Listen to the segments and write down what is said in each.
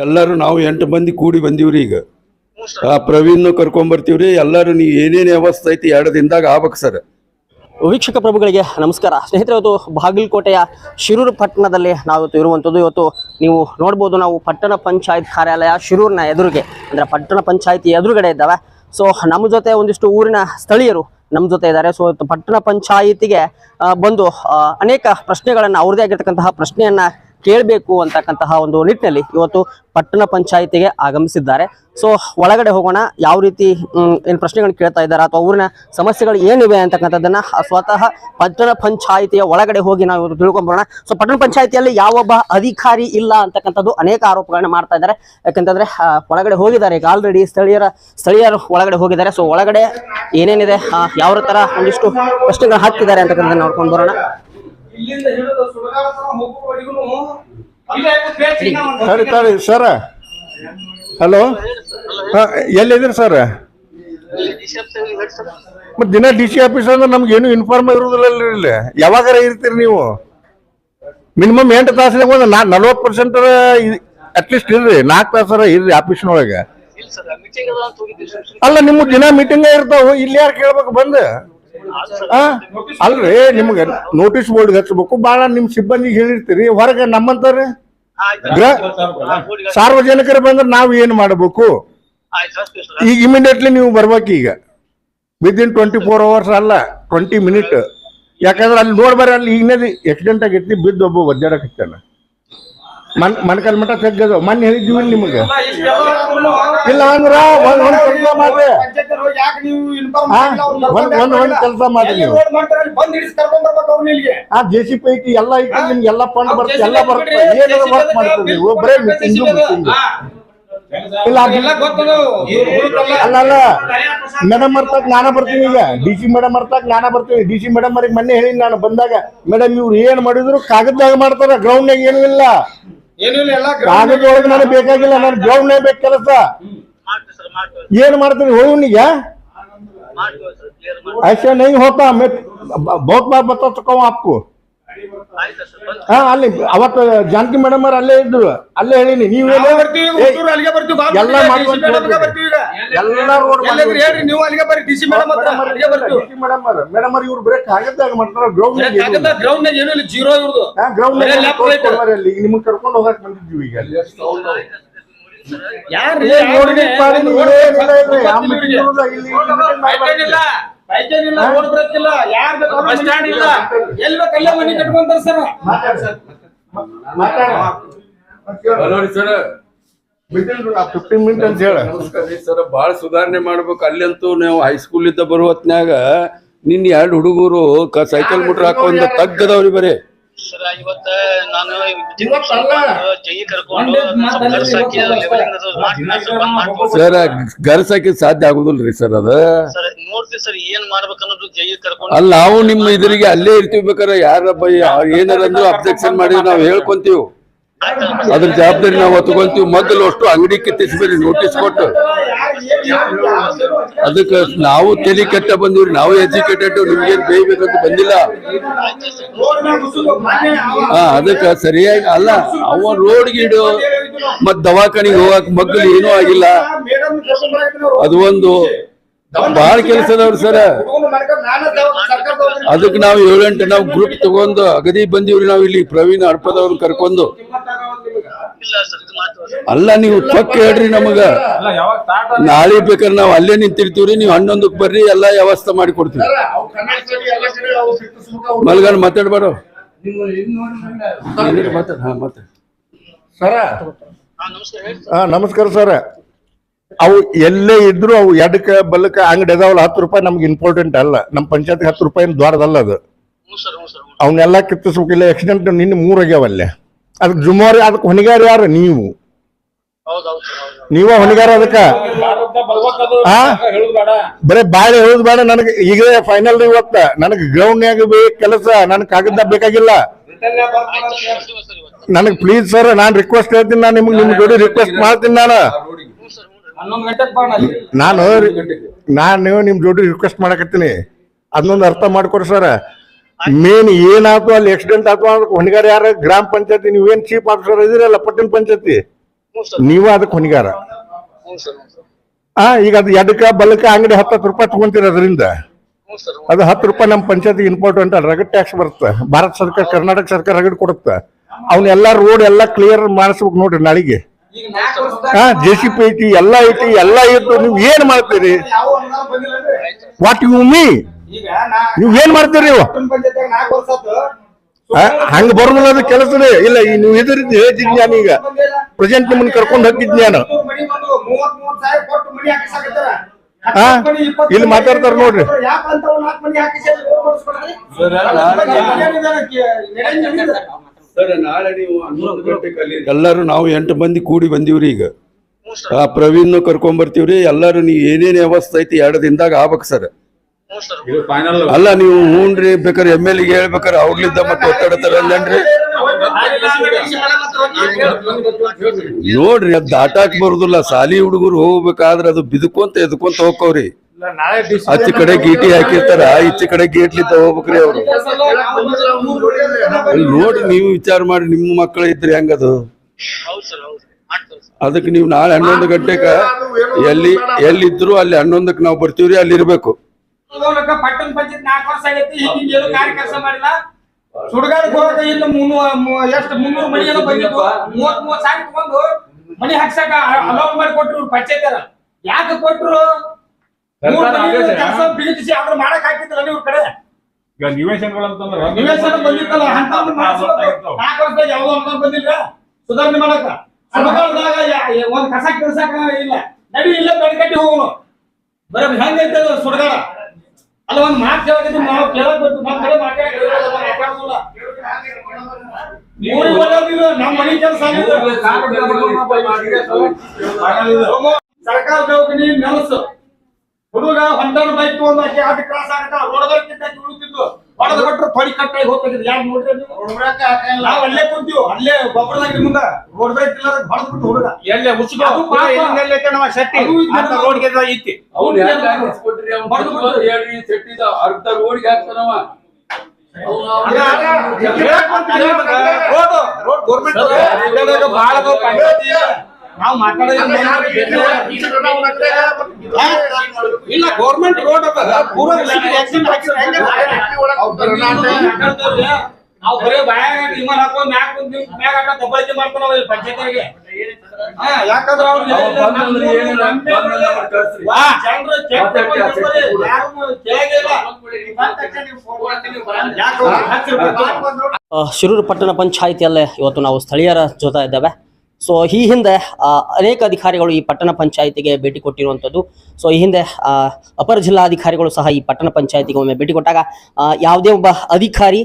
ಎಲ್ಲರೂ ನಾವು ಎಂಟು ಮಂದಿ ಕೂಡಿ ಬಂದೀವ್ರಿ ಈಗ. ಆ ಪ್ರವೀಣ್ ಕರ್ಕೊಂಬರ್ತೀವ್ರಿ ಎಲ್ಲರೂ ನೀವು ಏನೇನು ವ್ಯವಸ್ಥೆ ಐತಿ ಎರಡು ದಿನದಾಗ ಆಗ್ಬೇಕು ಸರ್. ವೀಕ್ಷಕ ಪ್ರಭುಗಳಿಗೆ ನಮಸ್ಕಾರ. ಸ್ನೇಹಿತರೆ, ಇವತ್ತು ಬಾಗಲಕೋಟೆಯ ಶಿರೂರು ಪಟ್ಟಣದಲ್ಲಿ ನಾವು ಇರುವಂಥದ್ದು ಇವತ್ತು ನೀವು ನೋಡ್ಬೋದು, ನಾವು ಪಟ್ಟಣ ಪಂಚಾಯತ್ ಕಾರ್ಯಾಲಯ ಶಿರೂರಿನ ಎದುರಿಗೆ, ಅಂದರೆ ಪಟ್ಟಣ ಪಂಚಾಯತಿ ಎದುರುಗಡೆ ಇದ್ದಾವೆ. ಸೊ ನಮ್ಮ ಜೊತೆ ಒಂದಿಷ್ಟು ಊರಿನ ಸ್ಥಳೀಯರು ನಮ್ಮ ಜೊತೆ ಇದ್ದಾರೆ. ಸೊ ಪಟ್ಟಣ ಪಂಚಾಯಿತಿಗೆ ಬಂದು ಅನೇಕ ಪ್ರಶ್ನೆಗಳನ್ನು ಅವ್ರದೇ ಆಗಿರ್ತಕ್ಕಂತಹ ಪ್ರಶ್ನೆಯನ್ನ ಕೇಳಬೇಕು ಅಂತಕ್ಕಂತಹ ಒಂದು ನಿಟ್ಟಿನಲ್ಲಿ ಇವತ್ತು ಪಟ್ಟಣ ಪಂಚಾಯಿತಿಗೆ ಆಗಮಿಸಿದ್ದಾರೆ. ಸೊ ಒಳಗಡೆ ಹೋಗೋಣ, ಯಾವ ರೀತಿ ಏನು ಪ್ರಶ್ನೆಗಳನ್ನ ಕೇಳ್ತಾ ಇದ್ದಾರೆ ಅಥವಾ ಊರಿನ ಸಮಸ್ಯೆಗಳು ಏನಿವೆ ಅಂತಕ್ಕಂಥದ್ದನ್ನ ಸ್ವತಃ ಪಟ್ಟಣ ಪಂಚಾಯಿತಿಯ ಒಳಗಡೆ ಹೋಗಿ ನಾವು ತಿಳ್ಕೊಂಬರೋಣ ಸೊ ಪಟ್ಟಣ ಪಂಚಾಯಿತಿಯಲ್ಲಿ ಯಾವೊಬ್ಬ ಅಧಿಕಾರಿ ಇಲ್ಲ ಅಂತಕ್ಕಂಥದ್ದು ಅನೇಕ ಆರೋಪಗಳನ್ನ ಮಾಡ್ತಾ ಇದ್ದಾರೆ. ಯಾಕಂತಂದ್ರೆ ಒಳಗಡೆ ಹೋಗಿದ್ದಾರೆ. ಈಗ ಆಲ್ರೆಡಿ ಸ್ಥಳೀಯರ, ಸ್ಥಳೀಯರು ಒಳಗಡೆ ಹೋಗಿದ್ದಾರೆ. ಸೊ ಒಳಗಡೆ ಏನೇನಿದೆ ಯಾವ ತರ ಒಂದಿಷ್ಟು ಪ್ರಶ್ನೆಗಳು ಹಾಕ್ತಿದ್ದಾರೆ ಅಂತಕ್ಕಂಥದ್ದನ್ನ ನೋಡ್ಕೊಂಡು ಬರೋಣ. ಇಲ್ಲಿಂದ ಹಿಡಿದು ಸುಡಗಾಡ ಅಲ್ಲೇ ಸರಿ ಸರಿ ಸರ. ಹಲೋ? ಎಲ್ಲಿದ್ದೀರಿ ಸರ್? ಮತ್ತೆ ದಿನ ಡಿ ಸಿ ಆಫೀಸ್ ಅಂದ್ರೆ ನಮ್ಗೆ ಏನು ಇನ್ಫಾರ್ಮ್ ಇರುವುದಿಲ್ಲ ಇಲ್ಲಿ. ಯಾವಾಗಾರ ಇರ್ತೀರಿ ನೀವು? ಮಿನಿಮಮ್ ಎಂಟು ತಾಸಿನಾಗ ಒಂದು ನಾ ನಲ್ವತ್ತು ಪರ್ಸೆಂಟ್ ಅಟ್ಲೀಸ್ಟ್ ಇರ್ರಿ. ನಾಲ್ಕು ತಾಸರ ಇರ್ರಿ ಆಫೀಸ್ನೊಳಗೆ. ಇಲ್ಲ ಸರ್. ಮೀಟಿಂಗ್ ಅದ ಅಂತ ಹೋಗಿದ್ದೀವಿ ಅಲ್ಲ ನಿಮ್ಮ ದಿನ ಮೀಟಿಂಗ್ ಇರ್ತಾವ. ಇಲ್ಲಿ ಯಾರು ಕೇಳ್ಬೇಕು ಬಂದು? ಅಲ್ರಿ, ನಿಮ್ಗೆ ನೋಟಿಸ್ ಬೋರ್ಡ್ ಹಚ್ಚಬೇಕು ಬಹಳ ನಿಮ್ಮ ಸಿಬ್ಬಂದಿಗೆ ಹೇಳಿರ್ತೀರಿ. ಹೊರಗೆ ನಮ್ಮಂತಾರೆ ಸಾರ್ವಜನಿಕರು ಬಂದ್ರೆ ನಾವು ಏನು ಮಾಡಬೇಕು? ಈಗ ಇಮಿಡಿಯೇಟ್ಲಿ ನೀವು ಬರ್ಬೇಕು ಈಗ. ವಿದಿನ್ ಟ್ವೆಂಟಿ ಫೋರ್ ಅವರ್ಸ್ ಅಲ್ಲ ಟ್ವೆಂಟಿ ಮಿನಿಟ್ ಯಾಕಂದ್ರೆ ಅಲ್ಲಿ ನೋಡ್ಬಾರ ಅಲ್ಲಿ ಈಗನೇ ಆಕ್ಸಿಡೆಂಟ್ ಆಗೈತಿ ಬಿದ್ದು ಒಬ್ಬ ಒದ್ದಾಡಕತ್ತಾನ. ಮನ್ ಮಣಕಲ್ ಮಠ ತೆಗ್ಗದು ಮೊನ್ನೆ ಹೇಳಿದ್ವಿ ನಿಮಗೆ. ಇಲ್ಲ ಅಂದ್ರ ಒಂದ್ ಒಂದ್ ಕೆಲಸ ಮಾಡ್ರಿ. ಒಂದ್- ಒಂದ್- ಒಂದ್ ಕೆಲ್ಸ ಮಾಡ್ರಿ ನೀವು. ಆ ಜೆ ಸಿ ಪಿ ಐತಿ ಎಲ್ಲ ಐತಿ ನಿಮ್ಗೆ ಎಲ್ಲ ಫಂಡ್ ಬರ್ತದೆ ಎಲ್ಲ ಬರ್ತದೆ ಏನಾದ್ರು ವರ್ಕ್ ಮಾಡ್ತೀವಿ ಒಬ್ಬರೇ ಬರೇ ಮೀಟಿಂಗು. ಇಲ್ಲ. ಅಲ್ಲ ಅಲ್ಲ ಮೇಡಮ್ ಅರ್ಥಕ್ ನಾನ ಬರ್ತೀನಿ ಈಗ. ಡಿ ಸಿ ಮೇಡಮ್ ಅರ್ಥಕ್ ನಾನ ಬರ್ತೀನಿ. ಡಿ ಸಿ ಮೇಡಮ್ ಅವ್ರಿಗೆ ಮೊನ್ನೆ ಹೇಳಿ ನಾನು ಬಂದಾಗ. ಮೇಡಮ್ ಇವ್ರು ಏನ್ ಮಾಡಿದ್ರು ಕಾಗದದಾಗ ಮಾಡ್ತಾರ ಗ್ರೌಂಡ್ ನಾಗ ಏನೂ ಇಲ್ಲ. ಏನೂ ಇಲ್ಲ ಎಲ್ಲ ಕಾಗದ ಒಳಗೆ ನನಗೆ ಬೇಕಾಗಿಲ್ಲ ನಾನು ಗ್ರೌಂಡ್ ನಾಗ ಬೇಕು ಕೆಲಸ ಮಾಡ್ತೀವಿ ಸರ್ ಮಾಡ್ತೀವಿ ಏನ್ ಮಾಡ್ತೀರಿ ಹೋಗುನಿಗೆ ಮಾಡ್ತೀವಿ ಸರ್ ಕ್ಲಿಯರ್ ಮಾಡಿ ऐसे नहीं होता मैं बहुत बार बता चुका हूँ आपको ಆಯ್ತು ಸರ್ ಬಂದು ಹಾ ಅಲ್ಲಿ ಅವತ್ತ ಜಾನಕಿ ಮೇಡಮ್ ಅವ್ರ ಅಲ್ಲೇ ಇದ್ರು. ಅಲ್ಲೇ ಹೇಳಿನಿ ನೀವು ಎಲ್ಲ ಮೇಡಮ್ಗೆ ಎಲ್ಲ ರೋಡ್ ಎಲ್ಲಿದ್ರಿ ಹೇಳ್ರಿ ನೀವು ಅಲ್ಲಿಗೆ ಬರ್ರಿ ಡಿ ಸಿ ಮೇಡಮ್ ಹತ್ರ ಅಲ್ಲಿಗೆ ಬರ್ತೀವಿ. ಮೇಡಮ್ ಮೇಡಮ್ ಅವ್ರು. ಇವ್ರು ಬರೀ ಕಾಗದದಾಗ ಮಾಡ್ತಾರ. ಗ್ರೌಂಡ್ ಗ್ರೌಂಡ್ ನಾಗ ಏನೂ ಇಲ್ಲ. ಜೀರೋ ಗ್ರೌಂಡ್ ಅಲ್ಲಿ. ನಿಮ್ಗೆ ಕರ್ಕೊಂಡು ಹೋಗಕ್ ಬಂದಿದ್ವಿ ಈಗ ಯಾರು ನೋಡಿ ಇಲ್ಲಿ meeting ಮಾಡ್ಬಾರ್ದು. ಇಲ್ಲ ಪೈಕೇನ್ ಇಲ್ಲ ರೋಡ್ ಬ್ರೇಕ್ ಇಲ್ಲ ಯಾರ್ ಬೇಕು ಬಸ್ ಸ್ಟ್ಯಾಂಡ್ ಇಲ್ಲ. ಎಲ್ಲಿ ಬೇಕು ಅಲ್ಲೇ ಮನಿ ಕಟ್ಕೊಂತಾರ ಸರ್. ನೋಡಿ ಸರ್. ಫಿಫ್ಟೀನ್ ಮಿನಿಟ್ ಅಂತ ಹೇಳ. ನಮಸ್ಕಾರ ಸರ್. ಭಾಳ ಸುಧಾರಣೆ ಮಾಡ್ಬೇಕು. ಅಲ್ಲಂತೂ ನಾವು ಹೈಸ್ಕೂಲ್ ಇದ್ದ ಬರೋ ಹೊತ್ನ್ಯಾಗ ನಿನ್ನ ಎರಡು ಹುಡುಗರು ಸೈಕಲ್ ಮುಟ್ರ ಹಾಕೊಂಡ್ ತಗ್ಗದವ್ರಿ ಬರೀ. ಸರ್ ಇವತ್ತ ನಾನು. ಜೈ ಕರ್ಕೊಂಡು ಹಾಕಿ ಸರ್ ಗರ್ಸಾಕಿ ಸಾಧ್ಯ ಆಗುದಿಲ್ರಿ ಸರ್ ಅದ? ಸರ್ ನೋಡ್ತೀವಿ ಸರ್ ಏನ್ ಮಾಡ್ಬೇಕನ್ನೋದು ಜೈ ಕರ್ಕೊಂಡು. ಅಲ್ಲ ನಾವು ನಿಮ್ಮ ಇದ್ರಿಗೆ ಅಲ್ಲೇ ಇರ್ತೀವಿ ಬೇಕಾರೆ ಯಾರಪ್ಪ ಏನಾರ ಅಂದ್ರು ಅಬ್ಜೆಕ್ಷನ್ ಮಾಡಿ ನಾವು ಹೇಳ್ಕೊಂತೀವಿ. ಅದ್ರ ಜವಾಬ್ದಾರಿ ನಾವು ಹೊತ್ಕೊಂತೀವಿ ಮೊದಲು ಅಷ್ಟು ಅಂಗಡಿ ಕಿತ್ತಿಸ್ಬೇಡಿ ನೋಟಿಸ್ ಕೊಟ್ಟು. ಅದಕ್ಕೆ ನಾವು ತಲೆ ಕೆಟ್ಟ ಬಂದಿವ್ರಿ, ನಾವು ಎಜುಕೇಟೆಡ್ ನಿಮ್ಗೇನ್ ಬೇಯ್ಬೇಕಂತ ಬಂದಿಲ್ಲ. ಹಾ, ಅದಕ್ಕೆ ಸರಿಯಾಗಿ ಅಲ್ಲ ಅವ ರೋಡ್ ಗಿಡ ಮತ್ ದವಾಖಾನಿಗೆ ಹೋಗಕ್ ಮಗ್ಗಲು ಏನೂ ಆಗಿಲ್ಲ. ಅದು ಒಂದು ಬಹಳ ಕೆಲಸ ಅದಾವ್ರಿ ಸರ್. ಅದಕ್ಕೆ ನಾವು ಏಳೆಂಟು, ನಾವು ಗ್ರೂಪ್ ತಗೊಂಡು ಅಗದಿ ಬಂದಿವ್ರಿ, ನಾವು ಇಲ್ಲಿ ಪ್ರವೀಣ್ ಅರ್ಪದವ್ರನ್ನ ಕರ್ಕೊಂಡು. ಅಲ್ಲ ನೀವು ಪಕ್ಕ ಹೇಳ್ರಿ ನಮಗ. ನಾಳೆ ಬೇಕಾದ್ರೆ ನಾವು ಅಲ್ಲೇ ನಿಂತಿರ್ತೀವ್ರಿ ನೀವು ಹನ್ನೊಂದಕ್ಕೆ ಬರ್ರಿ ಎಲ್ಲ ವ್ಯವಸ್ಥೆ ಮಾಡಿ ಕೊಡ್ತೀವಿ. ಮಲ್ಗಾನ್ ಮಾತಾಡ್ಬಾರ ಮಾತಾಡ ಹಾ ಮಾತಾಡ. ಸರ ಹಾ ನಮಸ್ಕಾರ ಸರ. ಹಾ ನಮಸ್ಕಾರ ಸರ್. ಅವು ಎಲ್ಲೇ ಇದ್ರು ಅವು ಎಡಕ್ಕೆ ಬಲ್ಲಕ್ಕ ಅಂಗಡಿ ಅದಾವಲ್ಲ ಹತ್ತು ರೂಪಾಯಿ ನಮ್ಗೆ ಇಂಪಾರ್ಟೆಂಟ್ ಅಲ್ಲ. ನಮ್ಮ ಪಂಚಾಯತ್ ಹತ್ತು ರೂಪಾಯಿ ದ್ವಾರದಲ್ಲ ಅದು. ಅವನ್ನೆಲ್ಲ ಕಿತ್ತಿಸ್ಬೇಕಿಲ್ಲ ಆಕ್ಸಿಡೆಂಟ್ ನಿನ್ನೆ ಮೂರಾಗ್ಯಾವಲ್ಲೇ ಅದಕ್ಕೆ ಜುಮಾರಿ ಅದಕ್ಕೆ ಹೊಣೆಗಾರ ಯಾರು? ನೀವು. ನೀವ ಹೊಣೆಗಾರ ಅದಕ್ಕ? ಬರೇ ಬಾಳೆ ಹೇಳುದು ಬೇಡ ನನಗೆ. ಈಗ ಫೈನಲ್ ಇವತ್ತ. ನನಗೆ ಗ್ರೌಂಡ್ನ್ಯಾಗ ಬೇಕು ಕೆಲಸ, ನನಗೆ ಕಾಗದ ಬೇಕಾಗಿಲ್ಲ. ನನಗ್ ಪ್ಲೀಸ್ ಸರ್ ನಾನು ರಿಕ್ವೆಸ್ಟ್ ಹೇಳ್ತೀನಿ ನಾನು ನಿಮ್ಗೆ ನಿಮ್ ಜೋಡಿ ರಿಕ್ವೆಸ್ಟ್ ಮಾಡ್ತೀನಿ ನಾನು. ನಾನು ನಾನು ನಿಮ್ ಜೋಡಿ ರಿಕ್ವೆಸ್ಟ್ ಮಾಡಕತ್ತೀನಿ. ಅದನ್ನೊಂದು ಅರ್ಥ ಮಾಡ್ಕೊಡ್ರಿ ಸರ್ ಮೇನ್ ಏನಾಯ್ತು ಅಲ್ಲಿ ಆಕ್ಸಿಡೆಂಟ್ ಆಯ್ತು ಹೊಣೆಗಾರ ಯಾರ? ಗ್ರಾಮ ಪಂಚಾಯತಿ, ನೀವೇನ್ ಚೀಫ್ ಆಫೀಸರ್ ಇದೀರಲ್ಲ ಪಟ್ಟಣ ಪಂಚಾಯತಿ? ನೀವ ಅದಕ್ಕೆ ಸರ್ ಆ ಈಗ ಅದು ಎಡಕ ಬಲಕ ಅಂಗಡಿ ಹತ್ತು ಹತ್ತು ರೂಪಾಯಿ ತಗೊಂತೀರ ಅದರಿಂದ? ಅದು ಹತ್ತು ರೂಪಾಯಿ ನಮ್ಮ ಪಂಚಾಯತ್ ಇಂಪಾರ್ಟೆಂಟ್ ಅಲ್ಲ ರಗಡ್ ಟ್ಯಾಕ್ಸ್ ಬರುತ್ತೆ. ಭಾರತ ಸರ್ಕಾರ ಕರ್ನಾಟಕ ಸರ್ಕಾರ ರಗಡ್ ಕೊಡುತ್ತೆ. ಅವನ್ನೆಲ್ಲ ರೋಡ್ ಎಲ್ಲ ಕ್ಲಿಯರ್ ಮಾಡಿಸ್ಬೇಕು ನೋಡ್ರಿ ನಾಳೆಗೆ. ಹಾ ಜೆ ಸಿ ಪಿ ಐತಿ ಎಲ್ಲ ಐತಿ ಎಲ್ಲ ಇತ್ತು ನೀವು ಏನ್ ಮಾಡ್ತೀರಿ? ವಾಟ್ ಯು ಮೀ ನೀವ್ ಏನ್ ಮಾಡ್ತೀರಿ ನೀವು? ಹಂಗ ಬರೋದಿಲ್ಲ ಅದು ಕೆಲಸನೇ ಇಲ್ಲ. ಈ ನೀವು ಇದ್ರಿಂದ ಹೇಳ್ತಿದ್ ನಾನು ಈಗ? ಪ್ರೆಸೆಂಟ್ ನಿಮ್ಮನ್ನ ಕರ್ಕೊಂಡು ಹೋಗಿದ್ ನಾನು? ಹಾ? ಇಲ್ಲಿ ಮಾತಾಡ್ತಾರ ನೋಡ್ರಿ. ಎಲ್ಲಾರು ನೀವು ಎಂಟು ಮಂದಿ ಕೂಡಿ ಬಂದಿವ್ರಿ ಈಗ. ಆ ಪ್ರವೀಣ್ ಕರ್ಕೊಂಡ್ ಬರ್ತೀವ್ರಿ. ಎಲ್ಲರೂ ನೀವು ಏನೇನ್ ವ್ಯವಸ್ಥೆ ಐತಿ ಎರಡು ದಿನದಾಗ ಆಗ್ಬೇಕು ಸರ್. ಅಲ್ಲ ನೀವು ಹೂನ್ರಿ ಬೇಕಾರೆ ಎಂ ಎಲ್ ಹೇಳ್ಬೇಕಾರೆ ಅವ್ರಲಿದ್ದ ಮತ್ತೆ ಒತ್ತಡ ತರಲ್ಲನ್ರಿ ನೋಡ್ರಿ ಅದ್ ದಾಟಾಕ್ ಬರುದಿಲ್ಲ ಸಾಲಿ ಹುಡುಗರು ಹೋಗ್ಬೇಕಾದ್ರೆ ಅದು ಬಿದಕೊಂತ ಎದ್ಕೊಂತ ಹೋಗ್ಕವ್ರಿ ಹಚ್ಚ ಕಡೆ ಗೀಟಿ ಹಾಕಿರ್ತಾರ ಈಚೆ ಕಡೆ ಗೇಟ್ಲಿದ್ದ ಹೋಗ್ಬೇಕ್ರಿ ಅವ್ರು ನೋಡ್ರಿ ನೀವು ವಿಚಾರ ಮಾಡಿ ನಿಮ್ಮ ಮಕ್ಕಳು ಇದ್ರಿ ಹೆಂಗದು ಹೌದು ಸರ್ ಹೌದು ಅದಕ್ಕೆ ನೀವು ನಾಳೆ ಹನ್ನೊಂದು ಗಂಟೆಗ ಎಲ್ಲಿ ಎಲ್ಲಿದ್ರು ಅಲ್ಲಿ ಹನ್ನೊಂದಕ್ಕೆ ನಾವು ಬರ್ತೀವ್ರಿ ಅಲ್ಲಿ ಇರ್ಬೇಕು ಅದೊಂದಕ್ಕ ಪಟ್ಟಣ ಪಂಚಾಯತ್ ನಾಲ್ಕು ವರ್ಷ ಆಗೈತಿ ಹಿಂಗ ಏನು ಕಾರ್ಯ ಕೆಲಸ ಮಾಡಿಲ್ಲ. ಸುಡುಗಾಡಕ್ ಹೋಗಕ ಇನ್ನು ಮುನ್ನೂರ ಎಷ್ಟು ಮುನ್ನೂರು ಮನಿ ಏನೋ ಬಂದಿದ್ವು ಮೂವತ್ ಮೂವತ್ ಸಾವಿರ ತಗೊಂಡು ಮನಿ ಹಾಕ್ಸಕ ಅಲೌನ್ ಮಾಡಿ ಕೊಟ್ರು ಪಂಚಾಯತ್ ಯಾಕೆ ಕೊಟ್ರು? ಕೆಲಸ ಬಿಡಿಸಿ ಅದ್ರ ಮಾಡಕ್ ಹಾಕಿದ್ರಲ್ಲ ಇವ್ರ ಕಡೆ. ಈಗ ನಿವೇಶನಗಳಂತಂದ್ರ ನಿವೇಶನ ಬಂದಿತ್ತಲ್ಲ ಅಂತ ನಾಲ್ಕು ವರ್ಷ ಯಾವ್ದೋ ಅನುದಾನ ಬಂದಿಲ್ಲ. ಸುಧಾರಣೆ ಮಾಡಕ. ಸುಡುಗಾಡದಾಗ ಒಂದ್ ಕಸ ಕೆಲ್ಸಕ ಇಲ್ಲ. ನಡಿ ಇಲ್ಲ ಬೆಳಕಟ್ಟಿ ಹೋಗೋನು. ಬರೀ ಹೆಂಗೈತೆ ಸುಡುಗಾಡ? ಅಲ್ಲ ಒಂದ್ ಮಾತು ಹೇಳಿದ್ರೆ ನಾವು ಕೇಳಬೇಕು ನಮ್ ನಮ್ಮ ಕಡೆ ಮಾತಾಡೋದಿಲ್ಲ. ಊರಿಗೆ ಬರೋದಿಲ್ಲ ನಮ್ಮ ಮನೆ ಕೆಲಸ ಸರ್ಕಾರ ದವಾಖಾನಿ ನೆಲಸು ಹುಡುಗ ಹೊಂದಾಣ ಬೈಕ್ ತಗೊಂಡು ಹಾಕಿ ಆಟ ಕ್ರಾಸ್ ಆಗತ್ತ ಹೊಡೆದಿದ್ದು ಉಳಿತಿದ್ದು. ಹೊಡೆದ ಕೊಟ್ರು ತೊಡಿ ಕಟ್ಟಾಗಿ ಹೋಗ್ತಿದ್ರು ಯಾರು ನೋಡ್ರಿ ನೀವು? ನಾವ್ ಅಲ್ಲೇ ಕುಂತೀವಿ. ಅಲ್ಲೇ ಗೊಬ್ಬರದಾಗ ಮುಂದೆ ರೋಡ್ ಬೈಕ್ ಇಲ್ಲ ಹೊಡೆದ್ ಬಿಟ್ಟು ಹುಡುಗ ಎಲ್ಲೇ ಮುಸುಕು ಅದು ಪಾಪ. ನಮ್ಮ ಶೆಟ್ಟಿ. ಅದು ಇದು ಅಂತ ರೋಡ್ಗೆ ಐತಿ ಅವ್ನು ಯಾಕೆ ಹಾಕಿಸ್ಕೊಟ್ರಿ? ಅವ್ನು ಬರ್ತದ ಹೇಳ್ರಿ, ಸೆಟ್ಟಿದ ಅರ್ಧ ರೋಡ್ಗೆ ಹಾಕ್ತಾನವ. ಅವ್ನು ಅವ್ನು ರೋಡ್ ರೋಡ್ ಗೌರ್ಮೆಂಟ್ ಬಹಳ ನಾವು ಮಾತಾಡೋದು ಇಲ್ಲ ಗೌರ್ಮೆಂಟ್ ರೋಡ್ ಅದ. ಪೂರಾ ನಾವು ಬರೀ ಬಾಯಾಗ ವಿಮಾನ ಹಾಕೊಂಡ್ ಮ್ಯಾಗ ಕುಂತ್ ಮ್ಯಾಗ ಹಾಕೊಂಡ್ ದಬ್ಬಾಳಿಕೆ ಮಾಡ್ಕೊಂಡವ ಇಲ್ಲಿ ಪಂಚಾಯತ್ಗೆ ಹಾ ಯಾಕಂದ್ರ ಅವ್ರು ಜನರು ಚೆಕ್ ಬಿಡ್ತಾರೆ? ಶಿರೂರು ಪಟ್ಟಣ ಪಂಚಾಯಿತಿಯಲ್ಲೇ ಇವತ್ತು ನಾವು ಸ್ಥಳೀಯರ ಜೊತೆ ಇದ್ದೇವೆ. ಸೊ ಈ ಹಿಂದೆ ಅನೇಕ ಅಧಿಕಾರಿಗಳು ಈ ಪಟ್ಟಣ ಪಂಚಾಯಿತಿಗೆ ಭೇಟಿ ಕೊಟ್ಟಿರುವಂಥದ್ದು. ಸೊ ಈ ಹಿಂದೆ ಅಪರ ಜಿಲ್ಲಾಧಿಕಾರಿಗಳು ಸಹ ಈ ಪಟ್ಟಣ ಪಂಚಾಯಿತಿಗೆ ಒಮ್ಮೆ ಭೇಟಿ ಕೊಟ್ಟಾಗ ಯಾವುದೇ ಒಬ್ಬ ಅಧಿಕಾರಿ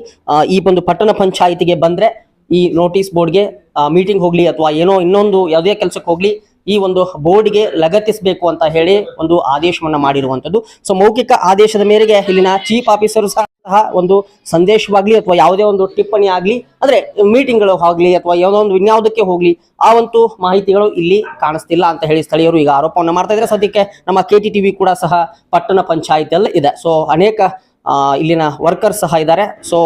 ಈ ಒಂದು ಪಟ್ಟಣ ಪಂಚಾಯಿತಿಗೆ ಬಂದರೆ ಈ ನೋಟಿಸ್ ಬೋರ್ಡ್ಗೆ ಮೀಟಿಂಗ್ ಹೋಗಲಿ ಅಥವಾ ಏನೋ ಇನ್ನೊಂದು ಯಾವುದೇ ಕೆಲಸಕ್ಕೆ ಹೋಗ್ಲಿ ಈ ಒಂದು ಬೋರ್ಡ್ಗೆ ಲಗತ್ತಿಸಬೇಕು ಅಂತ ಹೇಳಿ ಒಂದು ಆದೇಶವನ್ನ ಮಾಡಿರುವಂತದ್ದು ಸೊ ಮೌಖಿಕ ಆದೇಶದ ಮೇರೆಗೆ ಇಲ್ಲಿನ ಚೀಫ್ ಆಫೀಸರ್ ಸಹ ಒಂದು ಸಂದೇಶವಾಗ್ಲಿ ಅಥವಾ ಯಾವುದೇ ಒಂದು ಟಿಪ್ಪಣಿ ಆಗ್ಲಿ, ಅಂದ್ರೆ ಮೀಟಿಂಗ್ಗಳು ಆಗ್ಲಿ ಅಥವಾ ಯಾವುದೋ ಒಂದು ಇನ್ಯಾವುದಕ್ಕೆ ಹೋಗ್ಲಿ, ಆ ಒಂದು ಮಾಹಿತಿಗಳು ಇಲ್ಲಿ ಕಾಣಿಸ್ತಿಲ್ಲ ಅಂತ ಹೇಳಿ ಸ್ಥಳೀಯರು ಈಗ ಆರೋಪವನ್ನು ಮಾಡ್ತಾ ಇದ್ದಾರೆ. ಸದ್ಯಕ್ಕೆ ನಮ್ಮ ಕೆ ಕೂಡ ಸಹ ಪಟ್ಟಣ ಪಂಚಾಯಿತಿಯಲ್ಲಿ ಇದೆ. ಸೊ ಅನೇಕ ಇಲ್ಲಿನ ವರ್ಕರ್ ಸಹ ಇದ್ದಾರೆ. ಸೊ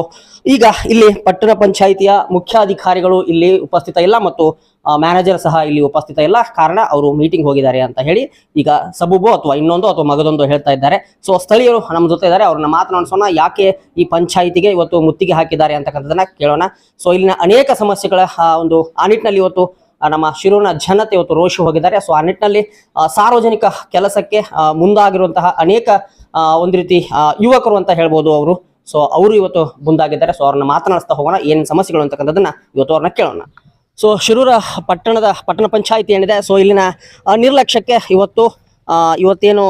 ಈಗ ಇಲ್ಲಿ ಪಟ್ಟಣ ಪಂಚಾಯಿತಿಯ ಮುಖ್ಯಾಧಿಕಾರಿಗಳು ಇಲ್ಲಿ ಉಪಸ್ಥಿತ ಇಲ್ಲ ಮತ್ತು ಮ್ಯಾನೇಜರ್ ಸಹ ಇಲ್ಲಿ ಉಪಸ್ಥಿತ ಇಲ್ಲ. ಕಾರಣ ಅವರು ಮೀಟಿಂಗ್ ಹೋಗಿದ್ದಾರೆ ಅಂತ ಹೇಳಿ ಈಗ ಸಬೂಬು ಅಥವಾ ಇನ್ನೊಂದು ಅಥವಾ ಮಗದೊಂದು ಹೇಳ್ತಾ ಇದ್ದಾರೆ. ಸೊ ಸ್ಥಳೀಯರು ನಮ್ಮ ಜೊತೆ ಇದ್ದಾರೆ. ಅವ್ರನ್ನ ಮಾತನಾಡಿಸೋಣ. ಯಾಕೆ ಈ ಪಂಚಾಯಿತಿಗೆ ಇವತ್ತು ಮುತ್ತಿಗೆ ಹಾಕಿದ್ದಾರೆ ಅಂತಕ್ಕಂಥದ್ದನ್ನ ಕೇಳೋಣ. ಸೊ ಇಲ್ಲಿನ ಅನೇಕ ಸಮಸ್ಯೆಗಳ ಒಂದು ಆ ನಿಟ್ಟಿನಲ್ಲಿ ಇವತ್ತು ನಮ್ಮ ಶಿರೂರಿನ ಜನತೆ ಇವತ್ತು ರೋಷ ಹೋಗಿದ್ದಾರೆ. ಸೊ ಆ ನಿಟ್ಟಿನಲ್ಲಿ ಸಾರ್ವಜನಿಕ ಕೆಲಸಕ್ಕೆ ಮುಂದಾಗಿರುವಂತಹ ಅನೇಕ ಒಂದು ರೀತಿ ಯುವಕರು ಅಂತ ಹೇಳ್ಬೋದು ಅವರು. ಸೊ ಅವರು ಇವತ್ತು ಮುಂದಾಗಿದ್ದಾರೆ. ಸೊ ಅವ್ರನ್ನ ಮಾತನಾಡಿಸ್ತಾ ಹೋಗೋಣ. ಏನು ಸಮಸ್ಯೆಗಳು ಅಂತಕ್ಕಂಥದ್ದನ್ನ ಇವತ್ತು ಅವ್ರನ್ನ ಕೇಳೋಣ. ಸೊ ಶಿರೂರ ಪಟ್ಟಣದ, ಪಟ್ಟಣ ಪಂಚಾಯಿತಿ ಏನಿದೆ? ಸೊ ಇಲ್ಲಿನ ನಿರ್ಲಕ್ಷ್ಯಕ್ಕೆ ಇವತ್ತು ಇವತ್ತೇನು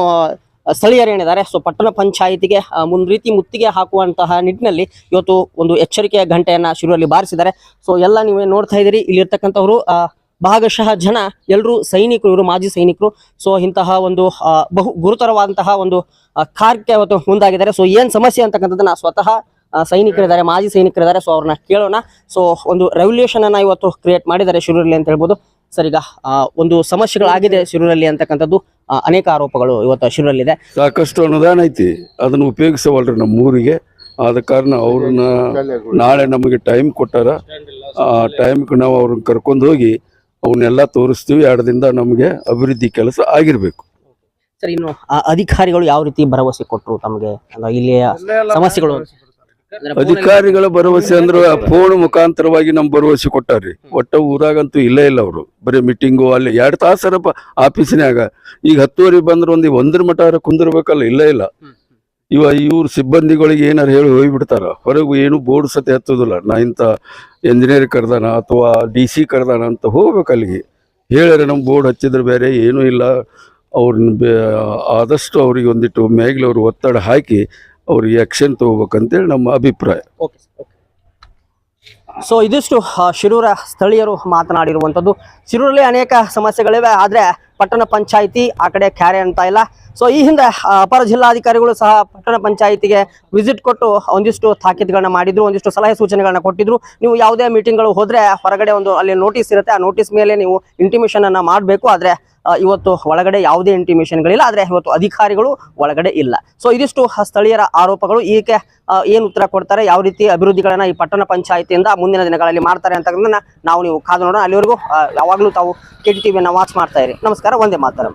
ಸ್ಥಳೀಯರು ಏನಿದ್ದಾರೆ? ಸೊ ಪಟ್ಟಣ ಪಂಚಾಯಿತಿಗೆ ಮುಂದ್ ರೀತಿ ಮುತ್ತಿಗೆ ಹಾಕುವಂತಹ ನಿಟ್ಟಿನಲ್ಲಿ ಇವತ್ತು ಒಂದು ಎಚ್ಚರಿಕೆಯ ಗಂಟೆಯನ್ನ ಶಿರೂರಲ್ಲಿ ಬಾರಿಸಿದ್ದಾರೆ. ಸೊ ಎಲ್ಲ ನೀವೇ ನೋಡ್ತಾ ಇದ್ದೀರಿ. ಇಲ್ಲಿರ್ತಕ್ಕಂಥವ್ರು ಭಾಗಶಃ ಜನ ಎಲ್ಲರೂ ಸೈನಿಕರು, ಇವರು ಮಾಜಿ ಸೈನಿಕರು. ಸೊ ಇಂತಹ ಒಂದು ಬಹು ಗುರುತರವಾದಂತಹ ಒಂದು ಕಾರ್ಯಕ್ಕೆ ಅವತ್ತು ಮುಂದಾಗಿದ್ದಾರೆ. ಸೊ ಏನು ಸಮಸ್ಯೆ ಅಂತಕ್ಕಂಥದ್ದನ್ನ ಸ್ವತಃ ಸೈನಿಕರಿದ್ದಾರೆ, ಮಾಜಿ ಸೈನಿಕರಿದ್ದಾರೆ. ಸೊ ಅವ್ರನ್ನ ಕೇಳೋಣ. ಸೊ ಒಂದು ರೆವಲ್ಯೂಷನ್ ಅನ್ನ ಇವತ್ತು ಕ್ರಿಯೇಟ್ ಮಾಡಿದ್ದಾರೆ ಶಿರೂರಲ್ಲಿ ಅಂತ ಹೇಳ್ಬೋದು. ಸರ್, ಈಗ ಒಂದು ಸಮಸ್ಯೆಗಳಾಗಿದೆ ಶಿರೂರಲ್ಲಿ ಅಂತಕ್ಕಂಥದ್ದು ಅನೇಕ ಆರೋಪಗಳು ಇವತ್ತು ಶಿರೂರಲ್ಲಿದೆ ಸಾಕಷ್ಟು ಅನುದಾನ ಐತಿ. ಅದನ್ನು ಉಪಯೋಗಿಸವಲ್ರಿ ನಮ್ಮ ಊರಿಗೆ ಆದ ಕಾರಣ ಅವ್ರನ್ನ ನಾಳೆ ನಮಗೆ ಟೈಮ್ ಕೊಟ್ಟಾರ. ಆ ಟೈಮ್ಗೆ ನಾವು ಅವ್ರನ್ನ ಕರ್ಕೊಂಡು ಹೋಗಿ ಅವನ್ನೆಲ್ಲ ತೋರಿಸ್ತೀವಿ ಎರಡು ದಿನದ ನಮಗೆ ಅಭಿವೃದ್ಧಿ ಕೆಲಸ ಆಗಿರಬೇಕು. ಸರ್ ಇನ್ನು ಆ ಅಧಿಕಾರಿಗಳು ಯಾವ ರೀತಿ ಭರವಸೆ ಕೊಟ್ಟರು ತಮಗೆ? ಅಂದ್ರೆ ಇಲ್ಲಿಯ ಸಮಸ್ಯೆಗಳು? ಅಂದ್ರೆ ಅಧಿಕಾರಿಗಳ ಭರವಸೆ ಅಂದ್ರೆ ಫೋನ್ ಮುಖಾಂತರವಾಗಿ ನಮ್ ಭರವಸೆ ಕೊಟ್ಟಾರ್ರಿ. ಒಟ್ಟ ಊರಾಗಂತೂ ಇಲ್ಲೇ ಇಲ್ಲ ಅವರು. ಬರೀ ಮೀಟಿಂಗು ಅಲ್ಲಿ ಎರಡು ತಾಸರಪ್ಪ ಆಫೀಸಿನಾಗ ಈಗ ಹತ್ತುವರೆ ಬಂದ್ರೆ ಒಂದು ಒಂದ್ರ ಮಠ ಕುಂದಿರ್ಬೇಕಲ್ಲ ಇಲ್ಲೇ ಇಲ್ಲ. ಇವ ಇವ್ರ ಸಿಬ್ಬಂದಿಗಳಿಗೆ ಏನಾರು ಹೇಳಿ ಹೋಗ್ಬಿಡ್ತಾರ. ಹೊರಗೂ ಏನು ಬೋರ್ಡ್ ಸತಿ ಹತ್ತೋದಿಲ್ಲ. ನಾ ಇಂಥ ಎಂಜಿನಿಯರ್ ಕರ್ದಾನ ಅಥವಾ ಡಿ ಸಿ ಕರೆದಾನ ಅಂತ ಹೋಗ್ಬೇಕು ಅಲ್ಲಿಗೆ. ಹೇಳ್ಯಾರ ನಮ್ಮ ಬೋರ್ಡ್ ಹಚ್ಚಿದ್ರೆ ಬೇರೆ ಏನೂ ಇಲ್ಲ. ಅವ್ರನ್ನ ಆದಷ್ಟು ಅವ್ರಿಗೆ ಒಂದಿಟ್ಟು ಮೇಗ್ಲವ್ರು ಒತ್ತಡ ಹಾಕಿ ಅವ್ರಿಗೆ ಆ್ಯಕ್ಷನ್ ತೊಗೋಬೇಕಂತೇಳಿ ನಮ್ಮ ಅಭಿಪ್ರಾಯ. ಓಕೆ. ಸೊ ಇದಿಷ್ಟು ಶಿರೂರ ಸ್ಥಳೀಯರು ಮಾತನಾಡಿರುವಂಥದ್ದು. ಶಿರೂರಲ್ಲಿ ಅನೇಕ ಸಮಸ್ಯೆಗಳಿವೆ, ಆದರೆ ಪಟ್ಟಣ ಪಂಚಾಯಿತಿ ಆ ಕಡೆ ಕ್ಯಾರೆ ಅಂತ ಇಲ್ಲ. ಸೊ ಈ ಹಿಂದೆ ಅಪರ ಜಿಲ್ಲಾಧಿಕಾರಿಗಳು ಸಹ ಪಟ್ಟಣ ಪಂಚಾಯಿತಿಗೆ ವಿಸಿಟ್ ಕೊಟ್ಟು ಒಂದಿಷ್ಟು ತಾಕೀತುಗಳನ್ನ ಮಾಡಿದ್ರು, ಒಂದಿಷ್ಟು ಸಲಹೆ ಸೂಚನೆಗಳನ್ನ ಕೊಟ್ಟಿದ್ರು. ನೀವು ಯಾವುದೇ ಮೀಟಿಂಗ್ಗಳು ಹೋದ್ರೆ ಹೊರಗಡೆ ಒಂದು ಅಲ್ಲಿ ನೋಟಿಸ್ ಇರುತ್ತೆ, ಆ ನೋಟಿಸ್ ಮೇಲೆ ನೀವು ಇಂಟಿಮೇಷನ್ ಅನ್ನ ಮಾಡಬೇಕು. ಆದ್ರೆ ಇವತ್ತು ಒಳಗಡೆ ಯಾವುದೇ ಇಂಟಿಮೇಷನ್ಗಳಿಲ್ಲ ಆದ್ರೆ ಇವತ್ತು ಅಧಿಕಾರಿಗಳು ಒಳಗಡೆ ಇಲ್ಲ. ಸೊ ಇದಿಷ್ಟು ಸ್ಥಳೀಯರ ಆರೋಪಗಳು. ಈಕೆ ಏನು ಉತ್ತರ ಕೊಡ್ತಾರೆ, ಯಾವ ರೀತಿ ಅಭಿವೃದ್ಧಿಗಳನ್ನ ಈ ಪಟ್ಟಣ ಪಂಚಾಯತಿಯಿಂದ ಮುಂದಿನ ದಿನಗಳಲ್ಲಿ ಮಾಡ್ತಾರೆ ಅಂತ ನಾವು ನೀವು ಕಾದು ನೋಡೋಣ. ಅಲ್ಲಿವರೆಗೂ ಯಾವಾಗಲೂ ತಾವು ಕೆ ಟಿ ಟಿವಿಯನ್ನು ವಾಚ್ ಮಾಡ್ತಾ ಇರಿ. ನಮಸ್ಕಾರ, ಒಂದೇ ಮಾತರಂ.